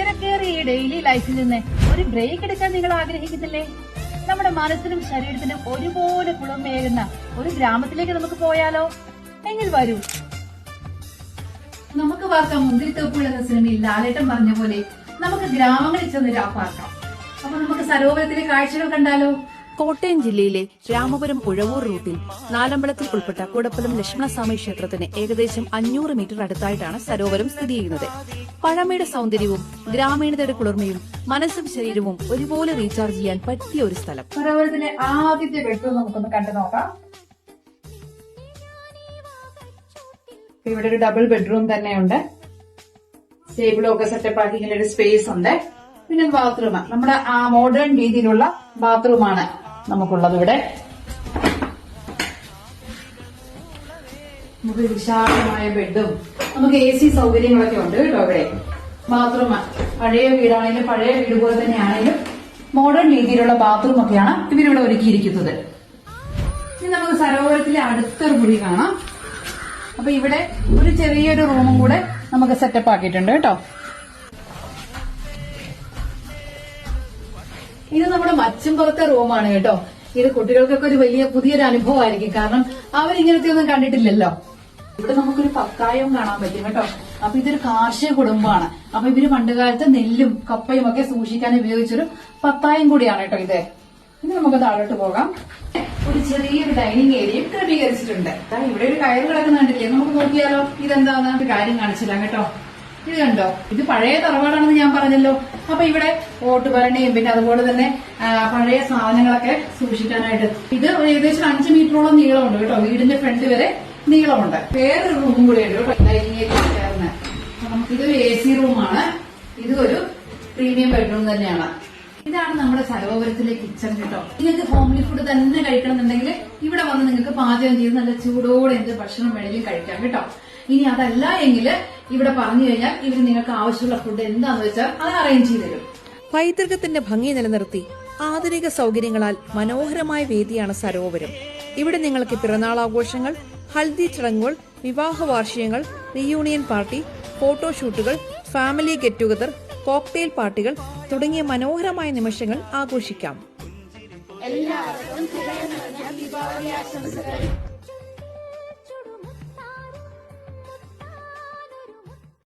തിരക്കേറിയ ഈ ഡെയിലി ലൈഫിൽ നിന്ന് ഒരു ബ്രേക്ക് എടുക്കാൻ നിങ്ങൾ ആഗ്രഹിക്കുന്നില്ലേ? നമ്മുടെ മനസ്സിനും ശരീരത്തിനും ഒരുപോലെ കുളമേകുന്ന ഒരു ഗ്രാമത്തിലേക്ക് നമുക്ക് പോയാലോ? എങ്കിൽ വരൂ. നമുക്ക് പാർക്കാം മുന്തിരിത്തോപ്പുകൾ എന്ന സിനിമയിൽ ലാലേട്ടൻ പറഞ്ഞ പോലെ നമുക്ക് ഗ്രാമങ്ങളിൽ ചെന്ന് രാപ്പാർക്കാം അപ്പൊ നമുക്ക് സരോവരത്തിലെ കാഴ്ചകൾ കണ്ടാലോ? കോട്ടയം ജില്ലയിലെ രാമപുരം ഉഴവൂർ റൂട്ടിൽ നാലമ്പലത്തിൽ ഉൾപ്പെട്ട കുടപ്പലം ലക്ഷ്മണസ്വാമി ക്ഷേത്രത്തിന് ഏകദേശം അഞ്ഞൂറ് മീറ്റർ അടുത്തായിട്ടാണ് സരോവരം സ്ഥിതി ചെയ്യുന്നത്. പഴമയുടെ സൗന്ദര്യവും ഗ്രാമീണതയുടെ കുളിർമയും മനസ്സും ശരീരവും ഒരുപോലെ റീചാർജ് ചെയ്യാൻ പറ്റിയ ഒരു സ്ഥലം. സരോവരത്തിലെ ആദ്യത്തെ ബെഡ്റൂം നമുക്കൊന്ന് കണ്ടു നോക്കാം. ഇവിടെ ഒരു ഡബിൾ ബെഡ്റൂം തന്നെയുണ്ട്. ടേബിളും ഒക്കെ സെറ്റപ്പ് ആക്കി ഇങ്ങനെ ഒരു സ്പേസ് ഉണ്ട്. പിന്നെ ബാത്റൂം. നമ്മുടെ ആ മോഡേൺ രീതിയിലുള്ള ബാത്റൂമാണ്. നമുക്കുള്ളത് ഇവിടെ. നമുക്ക് വിശാലമായ ബെഡും നമുക്ക് എ സി സൗകര്യങ്ങളൊക്കെ ഉണ്ട് കേട്ടോ ഇവിടെ ബാത്റൂം പഴയ വീടാണെങ്കിലും പഴയ വീട് പോലെ തന്നെയാണെങ്കിലും മോഡേൺ രീതിയിലുള്ള ബാത്റൂം ഒക്കെയാണ് ഇവരിവിടെ ഒരുക്കിയിരിക്കുന്നത്. ഇനി നമുക്ക് സരോവരത്തിലെ അടുത്തൊരു മുറി കാണാം. അപ്പൊ ഇവിടെ ഒരു ചെറിയൊരു റൂമും കൂടെ നമുക്ക് സെറ്റപ്പ് ആക്കിയിട്ടുണ്ട് കേട്ടോ. ഇത് നമ്മുടെ മച്ചമ്പുറത്തെ റൂമാണ് കേട്ടോ. ഇത് കുട്ടികൾക്കൊക്കെ ഒരു വലിയ പുതിയൊരു അനുഭവമായിരിക്കും. കാരണം അവരിങ്ങനത്തെ ഒന്നും കണ്ടിട്ടില്ലല്ലോ. ഇവിടെ നമുക്കൊരു പക്കായവും കാണാൻ പറ്റും കേട്ടോ. അപ്പൊ ഇതൊരു കാർഷിക കുടുംബമാണ്. അപ്പൊ ഇവർ പണ്ടുകാലത്ത് നെല്ലും കപ്പയും ഒക്കെ സൂക്ഷിക്കാൻ ഉപയോഗിച്ചൊരു പത്തായം കൂടിയാണ് കേട്ടോ ഇത്. ഇനി നമുക്ക് താഴോട്ട് പോകാം. ഒരു ചെറിയൊരു ഡൈനിങ് ഏരിയയും ക്രമീകരിച്ചിട്ടുണ്ട്. ഇവിടെ ഒരു കയറ് കിടക്കുന്ന കണ്ടില്ലേ നമുക്ക് നോക്കിയാലോ? ഇതെന്താന്ന്? കാര്യം കാണിച്ചില്ല കേട്ടോ. ഇത് കണ്ടോ? ഇത് പഴയ തറവാടാണെന്ന് ഞാൻ പറഞ്ഞല്ലോ. അപ്പൊ ഇവിടെ ഓട്ടുപരണിയും പിന്നെ അതുപോലെ തന്നെ പഴയ സാധനങ്ങളൊക്കെ സൂക്ഷിക്കാനായിട്ട്. ഇത് ഏകദേശം അഞ്ച് മീറ്ററോളം നീളമുണ്ട് കേട്ടോ. വീടിന്റെ ഫ്രണ്ട് വരെ നീളമുണ്ട്. വേറൊരു റൂമും കൂടെ ഉണ്ട് കേട്ടോ. ഡൈനിങ് ഇതൊരു എ സി റൂമാണ് ഇതും ഒരു പ്രീമിയം ബെഡ്റൂം തന്നെയാണ്. ഇതാണ് നമ്മുടെ സരോവരത്തിലെ കിച്ചൺ കേട്ടോ. നിങ്ങൾക്ക് ഹോംലി ഫുഡ് തന്നെ കഴിക്കണമെന്നുണ്ടെങ്കിൽ ഇവിടെ വന്ന് നിങ്ങൾക്ക് പാചകം ചെയ്ത് നല്ല ചൂടോടെ എന്ത് ഭക്ഷണം വേണമെങ്കിലും കഴിക്കാം കേട്ടോ. ഇനി അതല്ല എങ്കിൽ ഇവിടെ പറഞ്ഞു കഴിഞ്ഞാൽ ഇവർ നിങ്ങൾക്ക് ആവശ്യമുള്ള ഫുഡ് എന്താന്ന് വെച്ചാൽ അത് അറേഞ്ച് ചെയ്ത് തരും. പൈതൃകത്തിന്റെ ഭംഗി നിലനിർത്തി ആധുനിക സൗകര്യങ്ങളാൽ മനോഹരമായ വേദിയാണ് സരോവരം. ഇവിടെ നിങ്ങൾക്ക് പിറന്നാൾ ആഘോഷങ്ങൾ ഹൽദി ചടങ്ങുകൾ വിവാഹ വാർഷികങ്ങൾ റീയൂണിയൻ പാർട്ടി ഫോട്ടോഷൂട്ടുകൾ ഫാമിലി ഗെറ്റ് ടുഗദർ കോക്ടെയിൽ പാർട്ടികൾ തുടങ്ങിയ മനോഹരമായ നിമിഷങ്ങൾ ആഘോഷിക്കാം.